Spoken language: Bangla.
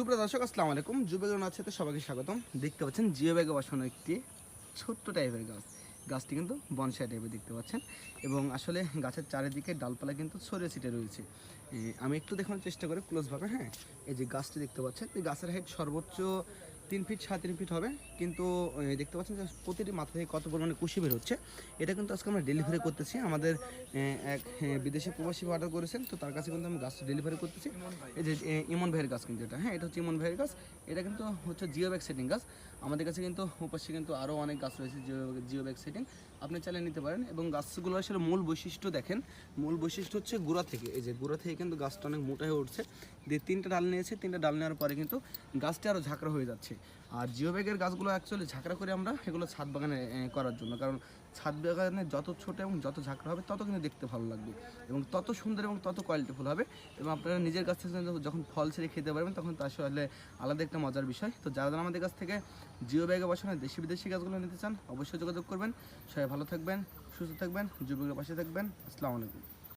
সুপ্রিয় দর্শক, আসসালামু আলাইকুম। যুবগ্রাম আছে তো সবাইকে স্বাগতম। দেখতে পাচ্ছেন জিও ব্যাগে বসানো একটি ছোট্ট টাইপের গাছ। গাছটি কিন্তু বনসাই টাইপের দেখতে পাচ্ছেন। এবং আসলে গাছের চারিদিকে ডালপালা কিন্তু ছড়িয়ে ছিটে রয়েছে। আমি একটু দেখানোর চেষ্টা করি ক্লোজভাবে হ্যাঁ? এই যে গাছটি দেখতে পাচ্ছেন, এই গাছের হাইট সর্বোচ্চ তিন ফিট সাড়ে তিন ফিট হবে। কিন্তু দেখতে পাচ্ছেন যে প্রতিটি মাথা থেকে কত পরিমাণে কুশি বের হচ্ছে। এটা কিন্তু আজকে আমরা ডেলিভারি করতেছি। আমাদের এক বিদেশি প্রবাসী অর্ডার করেছেন। তো তার কাছে কিন্তু আমি গাছটা ডেলিভারি করতেছি। এই যে ইমন ভাইয়ের গাছ কিন্তু এটা। হ্যাঁ এটা হচ্ছে ইমন ভাইয়ের গাছ। এটা কিন্তু হচ্ছে জিও ব্যাগ সেটিং গাছ। আমাদের কাছে কিন্তু উপাসে কিন্তু আরও অনেক গাছ রয়েছে জিও জিও ব্যাগ সেটিং আপনি চালিয়ে নিতে পারেন। এবং গাছগুলো আসলে মূল বৈশিষ্ট্য দেখেন। মূল বৈশিষ্ট্য হচ্ছে গুঁড়া থেকে। এই যে গুঁড়া থেকে কিন্তু গাছটা অনেক মোটা হয়ে উঠছে। দিয়ে তিনটা ডাল নিয়েছে। তিনটা ডাল নেওয়ার পরে কিন্তু গাছটা আরও ঝাঁকড়া হয়ে যাচ্ছে। আর জিও ব্যাগের গাছগুলো অ্যাকচুয়ালি ঝাঁকড়া করে আমরা এগুলো ছাদ বাগানে করার জন্য। কারণ ছাদ বাগানে যত ছোট এবং যত ঝাঁকড়া হবে, তত কিন্তু দেখতে ভালো লাগবে এবং তত সুন্দর এবং তত কোয়ালিটিফুল হবে এবং আপনারা নিজের কাছ থেকে যখন- ফল ছেড়ে খেতে পারবেন, তখন তো আসলে আলাদা একটা মজার বিষয়। তো যারা যারা আমাদের কাছ থেকে জিও ব্যাগে বসানো দেশি বিদেশি গাছগুলো নিতে চান, অবশ্যই যোগাযোগ করবেন। সবাই ভালো থাকবেন, সুস্থ থাকবেন, যুবকের পাশে থাকবেন। আসসালামু আলাইকুম।